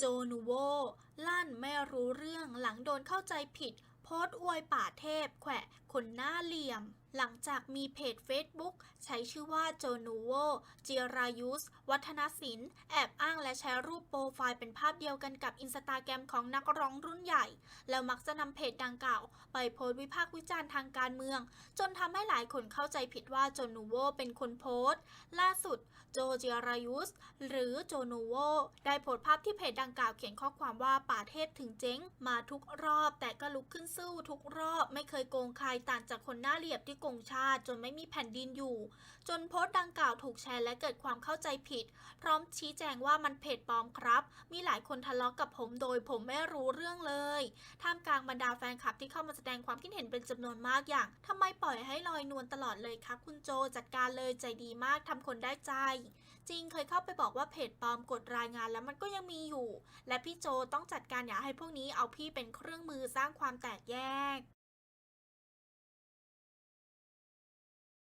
โจนูโวลั่นไม่รู้เรื่องหลังโดนเข้าใจผิด โพสต์อวยป่าเทพ แขวะคนหน้าเหลี่ยมหลังจากมีเพจ Facebook ใช้ชื่อว่าโจนูโวจิรายุส วัฒนศิลป์ แอบอ้างและแชร์รูปโปรไฟล์เป็นภาพเดียวกันกับอินสตาแกรมของนักร้องรุ่นใหญ่ แล้วมักจะนำเพจดังกล่าว ไปโพสต์วิพากษ์วิจารณ์ทางการเมือง จนทำให้หลายคนเข้าใจผิดว่าโจนูโวเป็นคนโพสต์ ล่าสุด โจจิรายุส หรือโจนูโวได้โพสต์ภาพที่เพจดังกล่าวเขียนข้อความว่าป่าเทพถึงเจ๊ง มาทุกรอบ แต่ก็ลุกขึ้นสู้ทุกรอบ ไม่เคยโกงใครต่างจากคนหน้าเหลียบที่กงชาติ จนไม่มีแผ่นดินอยู่ จนโพสต์ดังกล่าวถูกแชร์และเกิดความเข้าใจผิด พร้อมชี้แจงว่ามันเพจปลอมครับ มีหลายคนทะเลาะกับผมโดยผมไม่รู้เรื่องเลย ท่ามกลางบรรดาแฟนคลับที่เข้ามาแสดงความคิดเห็นเป็นจำนวนมากอย่างทำไมปล่อยให้ลอยนวลตลอดเลยครับคุณโจจัดการเลยใจดีมากทำคนได้ใจ จริงเคยเข้าไปบอกว่าเพจปลอมกดรายงานแล้วมันก็ยังมีอยู่ และพี่โจต้องจัดการอย่าให้พวกนี้เอาพี่เป็นเครื่องมือสร้างความแตกแยก